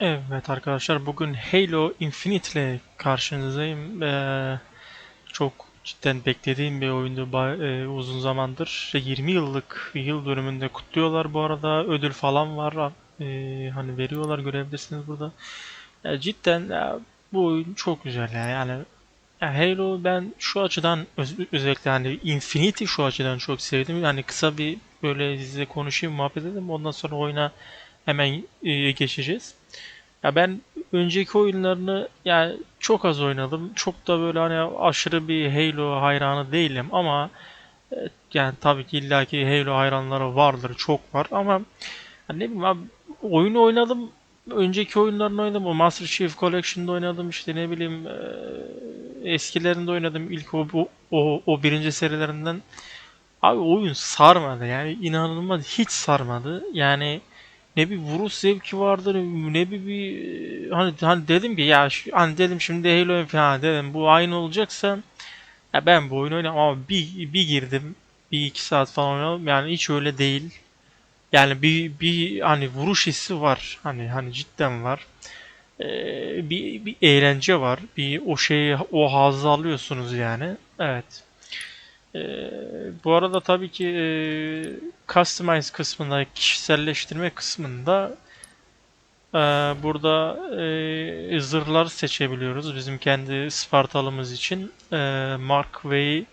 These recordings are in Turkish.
Evet arkadaşlar bugün Halo Infinite ile karşınızdayım. Ee, çok cidden beklediğim bir oyundu e, uzun zamandır. 20 yıllık yıl dönümünde kutluyorlar bu arada. Ödül falan var. Ee, hani veriyorlar görebilirsiniz burada. Ya cidden ya, bu oyun çok güzel ya. Yani ya Halo ben şu açıdan öz- özellikle hani Infinity şu açıdan çok sevdim. Yani kısa bir böyle size konuşayım, muhabbet edelim. Ondan sonra oyuna hemen e, geçeceğiz. Ya ben önceki oyunlarını yani çok az oynadım. Çok da böyle hani aşırı bir Halo hayranı değilim ama e, yani tabii ki illaki Halo hayranları vardır, çok var ama hani ne bileyim abi oyunu oynadım. Önceki oyunlarını oynadım. O Master Chief Collection'da oynadım. işte ne bileyim e, eskilerinde oynadım. İlk o, o, o birinci serilerinden. Abi oyun sarmadı yani inanılmaz hiç sarmadı. Yani ne bir vuruş zevki vardır ne bir, bir hani hani dedim ki ya şu, hani dedim şimdi Halo falan dedim bu aynı olacaksa ya ben bu oyunu oynamam ama bir, bir girdim bir iki saat falan oynadım yani hiç öyle değil. Yani bir, bir hani vuruş hissi var hani hani cidden var. Ee, bir, bir eğlence var bir o şeyi o hazzı alıyorsunuz yani. Evet. Ee, bu arada tabii ki e, customize kısmında, kişiselleştirme kısmında e, burada e, zırhlar seçebiliyoruz. Bizim kendi Spartalımız için e, Mark ve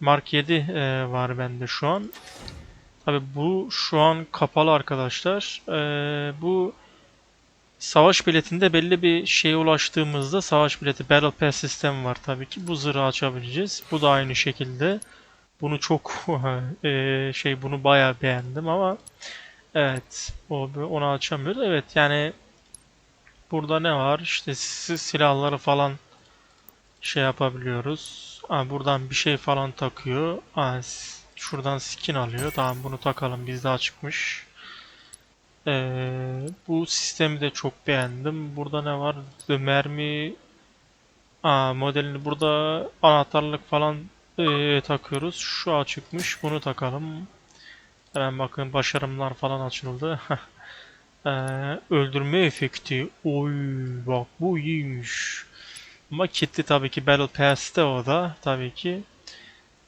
Mark 7 e, var bende şu an. Tabii bu şu an kapalı arkadaşlar. E, bu savaş biletinde belli bir şeye ulaştığımızda savaş bileti Battle Pass sistemi var tabii ki. Bu zırhı açabileceğiz. Bu da aynı şekilde. Bunu çok eee, şey bunu bayağı beğendim ama evet o onu açamıyoruz. Evet yani burada ne var? İşte si- silahları falan şey yapabiliyoruz. Ha, buradan bir şey falan takıyor. Ha, şuradan skin alıyor. Tamam bunu takalım bizde açıkmış. Eee, bu sistemi de çok beğendim. Burada ne var? Ve Mermi Aa, modelini burada anahtarlık falan eee, takıyoruz. Şu açıkmış. Bunu takalım. Hemen bakın başarımlar falan açıldı. Eee, öldürme efekti. Oy bak bu iyiymiş. Ama kitli tabii ki Battle Pass'te o da tabii ki.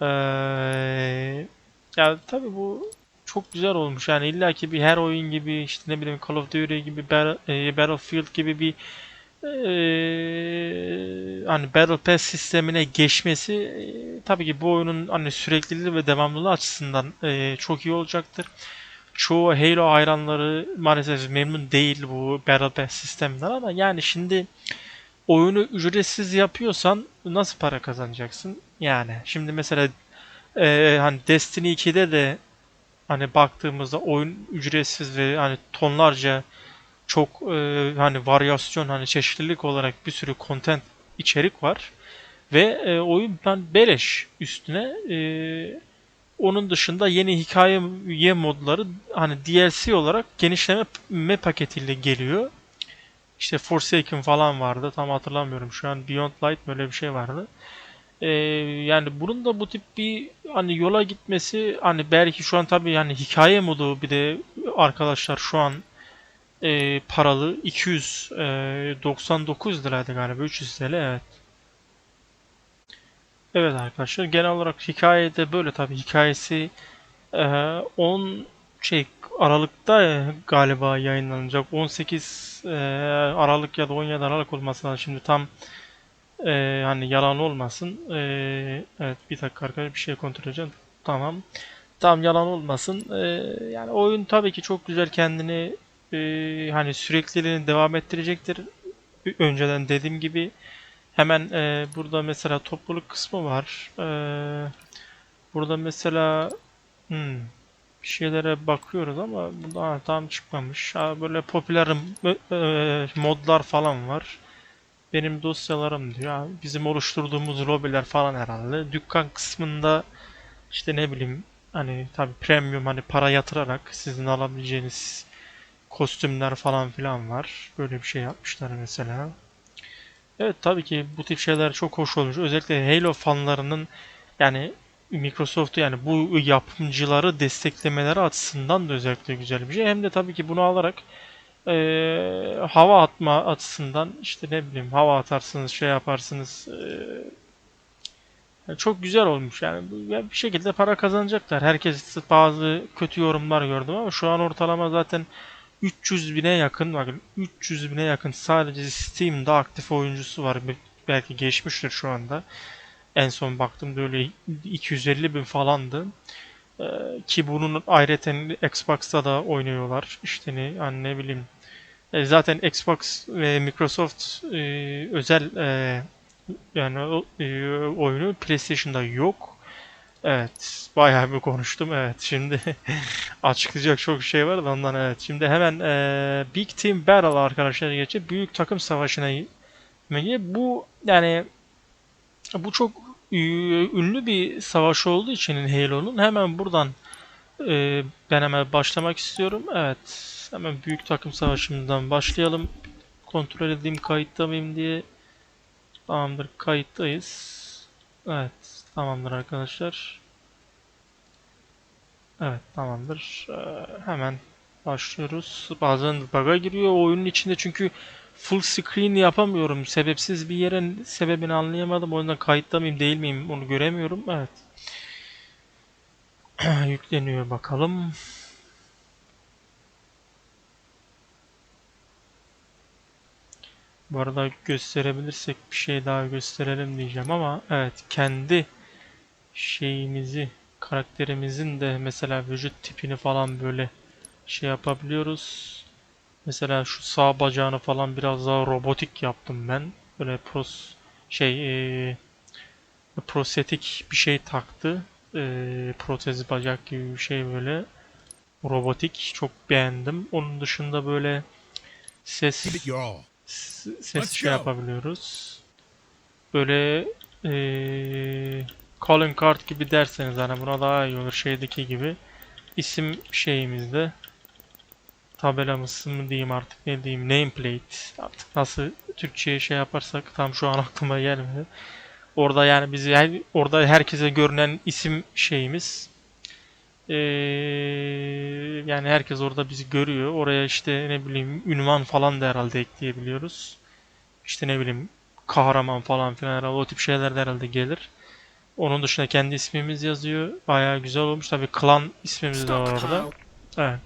Eee ya tabii bu çok güzel olmuş. Yani illaki bir her oyun gibi işte ne bileyim Call of Duty gibi e, Battlefield gibi bir eee, hani Battle Pass sistemine geçmesi eee, tabii ki bu oyunun hani sürekliliği ve devamlılığı açısından eee, çok iyi olacaktır. Çoğu Halo hayranları maalesef memnun değil bu Battle Pass sisteminden ama yani şimdi oyunu ücretsiz yapıyorsan nasıl para kazanacaksın? Yani şimdi mesela eee, hani Destiny 2'de de hani baktığımızda oyun ücretsiz ve hani tonlarca çok e, hani varyasyon hani çeşitlilik olarak bir sürü content içerik var ve e, oyun ben beleş üstüne e, onun dışında yeni hikaye modları hani DLC olarak genişleme paketiyle geliyor. İşte Forsaken falan vardı. Tam hatırlamıyorum. Şu an Beyond Light böyle bir şey vardı. E, yani bunun da bu tip bir hani yola gitmesi hani belki şu an tabii yani hikaye modu bir de arkadaşlar şu an e, paralı 299 liraydı galiba 300 TL evet. Evet arkadaşlar genel olarak hikayede böyle tabii hikayesi e, 10 şey Aralık'ta e, galiba yayınlanacak 18 e, Aralık ya da 17 Aralık olması lazım şimdi tam e, hani yalan olmasın E, evet bir dakika arkadaşlar bir şey kontrol edeceğim tamam tam yalan olmasın E, yani oyun tabii ki çok güzel kendini e, hani sürekliliğini devam ettirecektir. Önceden dediğim gibi hemen e, burada mesela topluluk kısmı var. E, burada mesela hmm, bir şeylere bakıyoruz ama burada ha, tam çıkmamış. Ha, böyle popüler e, modlar falan var. Benim dosyalarım diyor. Ha, bizim oluşturduğumuz lobiler falan herhalde. Dükkan kısmında işte ne bileyim hani tabii premium hani para yatırarak sizin alabileceğiniz kostümler falan filan var. Böyle bir şey yapmışlar mesela. Evet tabii ki bu tip şeyler çok hoş olmuş. Özellikle Halo fanlarının yani Microsoft'u yani bu yapımcıları desteklemeleri açısından da özellikle güzel bir şey. Hem de tabii ki bunu alarak Ee, hava atma açısından işte ne bileyim hava atarsınız şey yaparsınız yani çok güzel olmuş yani bir şekilde para kazanacaklar. Herkes bazı kötü yorumlar gördüm ama şu an ortalama zaten 300 bine yakın bakın 300 bine yakın sadece Steam'de aktif oyuncusu var. Be- Belki geçmiştir şu anda. En son baktığımda öyle 250 bin falandı. Ki bunun ayrıca Xbox'ta da oynuyorlar. İşte ne, hani ne bileyim. E, zaten Xbox ve Microsoft e, özel e, yani e, oyunu PlayStation'da yok. Evet, bayağı bir konuştum. Evet, şimdi açıklayacak çok şey var da ondan evet. Şimdi hemen e, Big Team Battle arkadaşlar geçip büyük takım savaşına. Bu yani bu çok ünlü bir savaş olduğu için Halo'nun hemen buradan e, ben hemen başlamak istiyorum. Evet, hemen büyük takım savaşımızdan başlayalım. Kontrol edeyim kayıtta mıyım diye. Tamamdır, kayıttayız. Evet, tamamdır arkadaşlar. Evet, tamamdır. Ee, hemen başlıyoruz. Bazen bug'a giriyor oyunun içinde çünkü full screen yapamıyorum. Sebepsiz bir yerin sebebini anlayamadım. O yüzden kayıtta mıyım değil miyim onu göremiyorum. Evet. Yükleniyor bakalım. Bu arada gösterebilirsek bir şey daha gösterelim diyeceğim ama evet kendi şeyimizi karakterimizin de mesela vücut tipini falan böyle şey yapabiliyoruz. Mesela şu sağ bacağını falan biraz daha robotik yaptım ben. Böyle pros şey eee, prostetik bir şey taktı. Eee protez bacak gibi bir şey böyle robotik çok beğendim. Onun dışında böyle ses Ses şey go. yapabiliyoruz. Böyle eee calling card gibi derseniz hani buna daha iyi olur şeydeki gibi. İsim şeyimizde tabelamız mı diyeyim artık ne diyeyim nameplate artık nasıl Türkçe'ye şey yaparsak tam şu an aklıma gelmedi. Orada yani bizi orada herkese görünen isim şeyimiz Eee, yani herkes orada bizi görüyor. Oraya işte ne bileyim ünvan falan da herhalde ekleyebiliyoruz. İşte ne bileyim kahraman falan filan herhalde o tip şeyler de herhalde gelir. Onun dışında kendi ismimiz yazıyor. Bayağı güzel olmuş. Tabii klan ismimiz de var orada. Evet.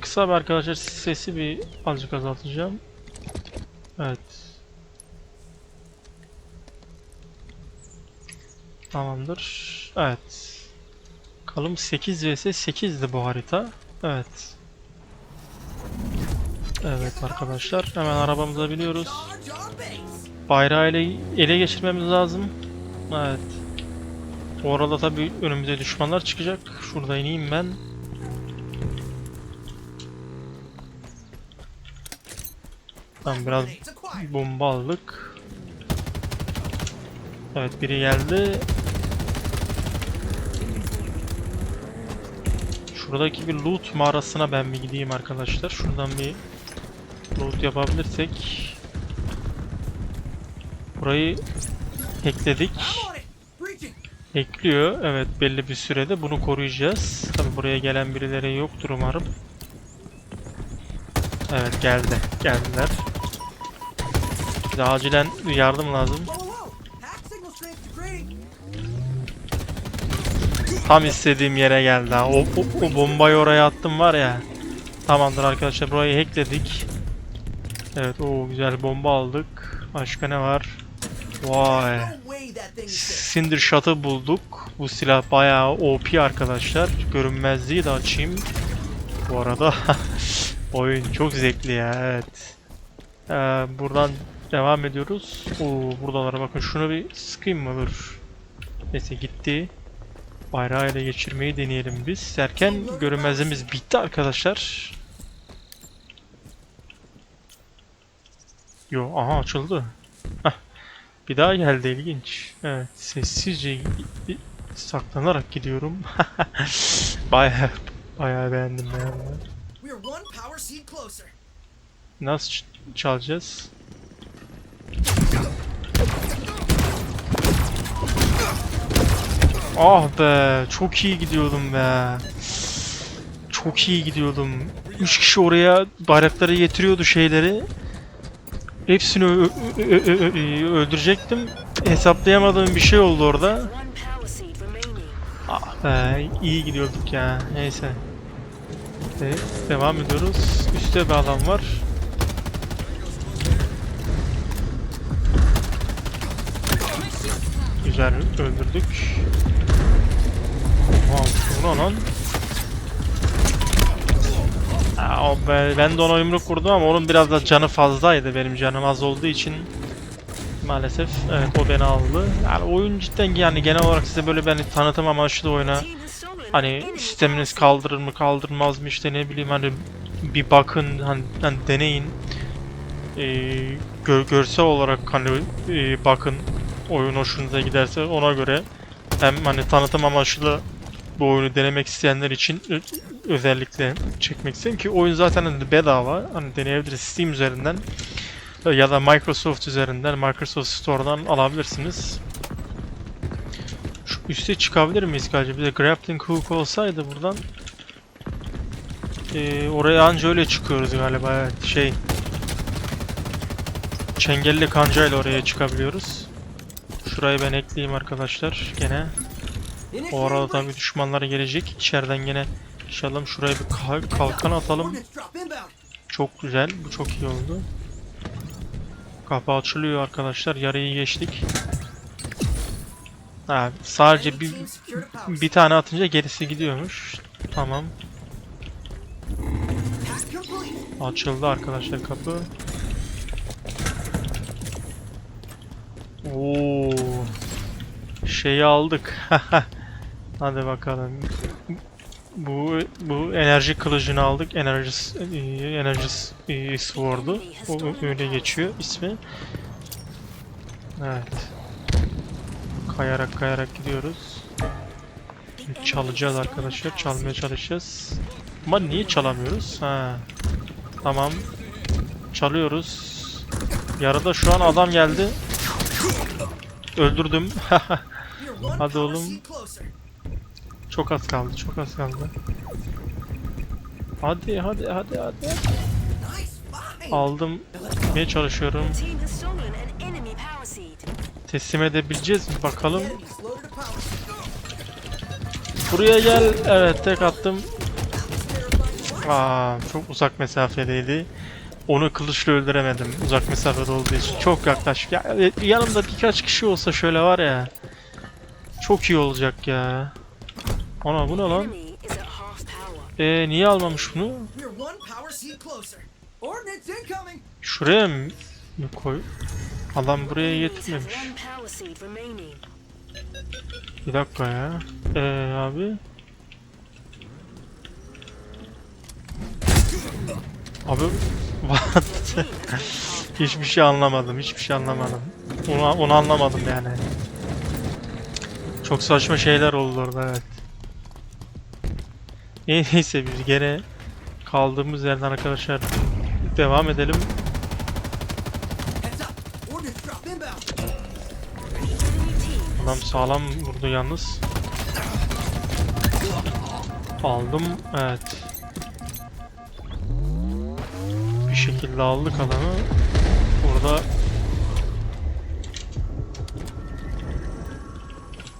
Kısa bir arkadaşlar sesi bir azıcık azaltacağım. Evet. Tamamdır. Evet. Kalım 8 vs 8'di bu harita. Evet. Evet arkadaşlar. Hemen arabamıza biniyoruz. Bayrağı ele, ele geçirmemiz lazım. Evet. Orada tabi önümüze düşmanlar çıkacak. Şurada ineyim ben. Tamam biraz bomba aldık. Evet biri geldi. Şuradaki bir loot mağarasına ben bir gideyim arkadaşlar. Şuradan bir loot yapabilirsek. Burayı hackledik. Ekliyor. Evet belli bir sürede bunu koruyacağız. Tabi buraya gelen birileri yoktur umarım. Evet geldi. Geldiler. Bir acilen yardım lazım. Tam istediğim yere geldi ha. O, o, o bombayı oraya attım var ya. Tamamdır arkadaşlar burayı hackledik. Evet o güzel bomba aldık. Başka ne var? Vay. Cinder Shot'ı bulduk. Bu silah bayağı OP arkadaşlar. Görünmezliği de açayım. Bu arada oyun çok zevkli ya evet. Ee, buradan devam ediyoruz. Oo buradalara bakın şunu bir sıkayım mı dur. Neyse gitti. Bayrağı ele geçirmeyi deneyelim biz. Derken görünmezliğimiz bitti arkadaşlar. Yo aha açıldı. Heh. Bir daha geldi ilginç. Evet sessizce saklanarak gidiyorum. Baya baya beğendim beğendim. Nasıl çalacağız? Ah be, çok iyi gidiyordum be. Çok iyi gidiyordum. 3 kişi oraya bayrakları getiriyordu şeyleri. Hepsini öldürecektim. Hesaplayamadığım bir şey oldu orada. Ah be iyi gidiyorduk ya. Neyse. Evet, devam ediyoruz. Üstte bir adam var. Güzel öldürdük. Wow, bu ne lan? Aa, o be, ben de ona yumruk vurdum ama onun biraz da canı fazlaydı benim canım az olduğu için maalesef evet o beni aldı. Yani oyun cidden yani genel olarak size böyle ben tanıtım amaçlı oyuna hani sisteminiz kaldırır mı kaldırmaz mı işte ne bileyim hani bir bakın hani, hani deneyin Ee, gö- görsel olarak hani e, bakın oyun hoşunuza giderse ona göre hem hani tanıtım amaçlı bu oyunu denemek isteyenler için özellikle çekmek istedim ki oyun zaten hani bedava hani deneyebiliriz Steam üzerinden e, ya da Microsoft üzerinden Microsoft Store'dan alabilirsiniz. Şu üste çıkabilir miyiz galiba? Bir de grappling hook olsaydı buradan Ee, oraya anca öyle çıkıyoruz galiba evet şey Çengelli kancayla oraya çıkabiliyoruz. Şurayı ben ekleyeyim arkadaşlar gene. O arada tabii düşmanlar gelecek. İçeriden gene inşallah şuraya bir kal- kalkan atalım. Çok güzel. Bu çok iyi oldu. Kapı açılıyor arkadaşlar. Yarıyı geçtik. Ha, sadece bir, bir tane atınca gerisi gidiyormuş. Tamam. Açıldı arkadaşlar kapı. Oo. Şeyi aldık. Hadi bakalım. Bu bu enerji kılıcını aldık. Enerji e, enerji e, sword'u. O öyle geçiyor ismi. Evet. Kayarak kayarak gidiyoruz. Çalacağız arkadaşlar. Çalmaya çalışacağız. Ama niye çalamıyoruz? Ha. Tamam. Çalıyoruz. Yarıda şu an adam geldi. Öldürdüm. Hadi oğlum. Çok az kaldı, çok az kaldı. Hadi, hadi, hadi, hadi. Aldım. Gitmeye çalışıyorum. Teslim edebileceğiz mi bakalım. Buraya gel. Evet, tek attım. Aa, çok uzak mesafedeydi. Onu kılıçla öldüremedim. Uzak mesafede olduğu için. Çok yaklaşık. Ya, e, yanımda birkaç kişi olsa şöyle var ya. Çok iyi olacak ya. Ana bu ne lan? Ee, niye almamış bunu? Şuraya mı koy? Adam buraya getirmemiş. Bir dakika ya. Ee abi. Abi what? hiçbir şey anlamadım. Hiçbir şey anlamadım. Onu, onu anlamadım yani. Çok saçma şeyler oldu orada evet. Neyse biz gene kaldığımız yerden arkadaşlar devam edelim. Adam sağlam vurdu yalnız. Aldım. Evet. Bir şekilde aldık adamı. Burada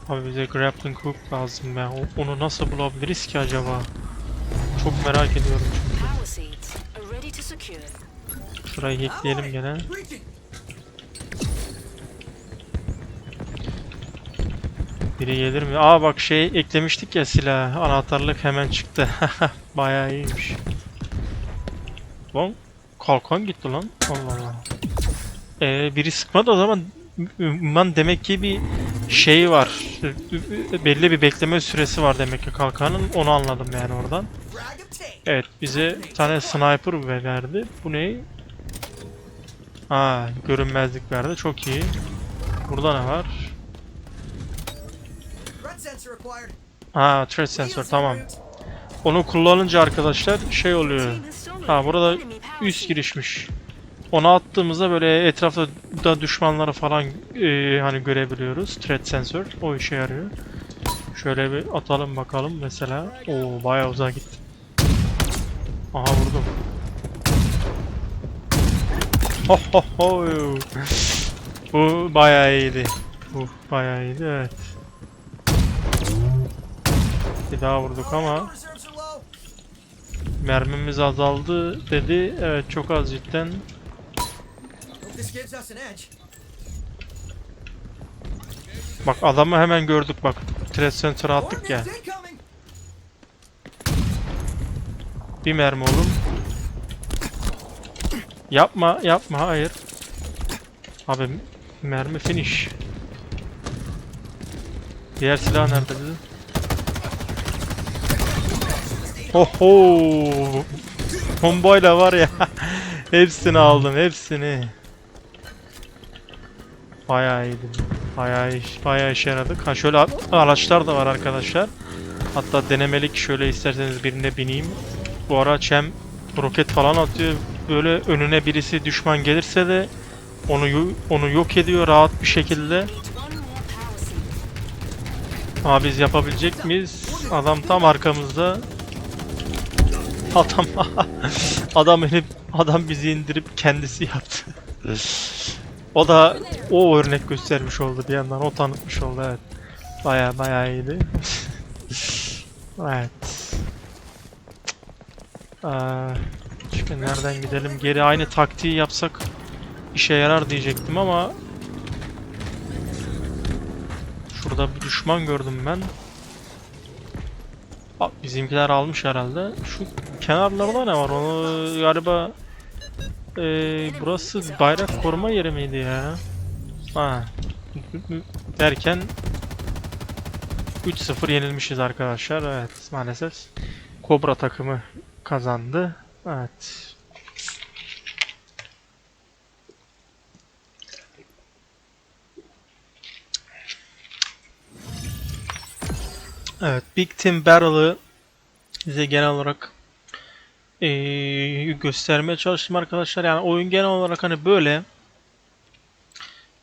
Abi bize grappling hook lazım ya. Onu nasıl bulabiliriz ki acaba? Çok merak ediyorum çünkü. Şurayı hackleyelim gene. Biri gelir mi? Aa bak şey eklemiştik ya silah. Anahtarlık hemen çıktı. Bayağı iyiymiş. Lan kalkan gitti lan. Allah Allah. Ee, biri sıkmadı o zaman man demek ki bir şey var. Belli bir bekleme süresi var demek ki kalkanın. Onu anladım yani oradan. Evet bize bir tane sniper verdi. Bu ne? Ha görünmezlik verdi. Çok iyi. Burada ne var? Ha threat sensor tamam. Onu kullanınca arkadaşlar şey oluyor. Ha burada üst girişmiş. Onu attığımızda böyle etrafta da düşmanları falan e, hani görebiliyoruz. Threat sensor o işe yarıyor. Şöyle bir atalım bakalım mesela. Oo bayağı uzağa gitti. Aha vurdum. Ho ho ho. Bu bayağı iyiydi. Bu bayağı iyiydi evet. Bir daha vurduk ama mermimiz azaldı dedi. Evet çok az cidden. Bak adamı hemen gördük bak. Threat Center'a attık ya. Bir mermi oğlum. Yapma yapma hayır. Abi mermi finish. Diğer silah nerede bizim? Oho! Bombayla var ya. hepsini aldım hepsini. Bayağı iyiydi. Bayağı iş, bayağı işe yaradık. Ha şöyle araçlar da var arkadaşlar. Hatta denemelik şöyle isterseniz birine bineyim. Bu araç hem roket falan atıyor. Böyle önüne birisi düşman gelirse de onu onu yok ediyor rahat bir şekilde. Ama biz yapabilecek miyiz? Adam tam arkamızda. Adam adam inip adam bizi indirip kendisi yaptı. o da o örnek göstermiş oldu bir yandan o tanıtmış oldu evet. Baya baya iyiydi. evet. Ee, şimdi nereden gidelim? Geri aynı taktiği yapsak işe yarar diyecektim ama Şurada bir düşman gördüm ben. Aa, bizimkiler almış herhalde. Şu kenarlarda ne var? Onu galiba Ee, burası bayrak koruma yeri miydi ya? Ha. Derken 3-0 yenilmişiz arkadaşlar. Evet maalesef. Kobra takımı kazandı. Evet. Evet, Big Team Barrel'ı size genel olarak eee, göstermeye çalıştım arkadaşlar. Yani oyun genel olarak hani böyle.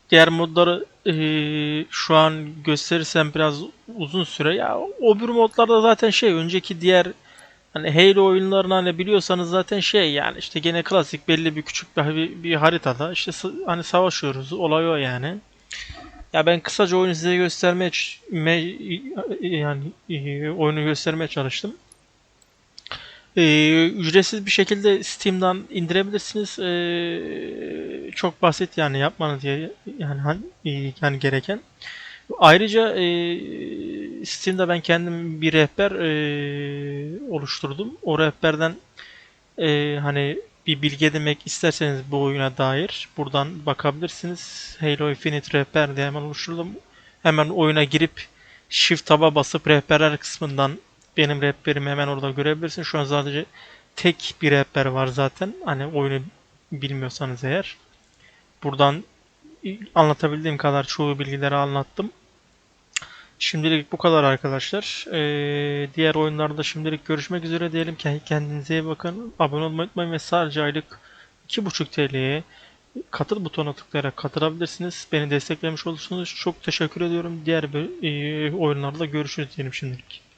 Diğer modları eee, şu an gösterirsem biraz uzun süre. Ya o bir modlarda zaten şey önceki diğer hani Halo oyunlarını hani biliyorsanız zaten şey yani işte gene klasik belli bir küçük bir, bir, bir haritada işte hani savaşıyoruz. Olay o yani. Ya ben kısaca oyunu size göstermeye yani e, oyunu göstermeye çalıştım. E, ücretsiz bir şekilde Steam'dan indirebilirsiniz. E, çok basit yani yapmanız yani hani, e, yani gereken. Ayrıca e, Steam'de ben kendim bir rehber e, oluşturdum. O rehberden e, hani bir bilgi edinmek isterseniz bu oyuna dair buradan bakabilirsiniz. Halo Infinite rehber diye hemen oluşturdum. Hemen oyuna girip Shift tab'a basıp rehberler kısmından benim rehberimi hemen orada görebilirsin. Şu an sadece tek bir rehber var zaten. Hani oyunu bilmiyorsanız eğer. Buradan anlatabildiğim kadar çoğu bilgileri anlattım. Şimdilik bu kadar arkadaşlar. Ee, diğer oyunlarda şimdilik görüşmek üzere diyelim. Kendinize iyi bakın. Abone olmayı unutmayın ve sadece aylık 2,5 TL'ye katıl butonuna tıklayarak katılabilirsiniz. Beni desteklemiş olursunuz. Çok teşekkür ediyorum. Diğer bir, e, oyunlarda görüşürüz diyelim şimdilik.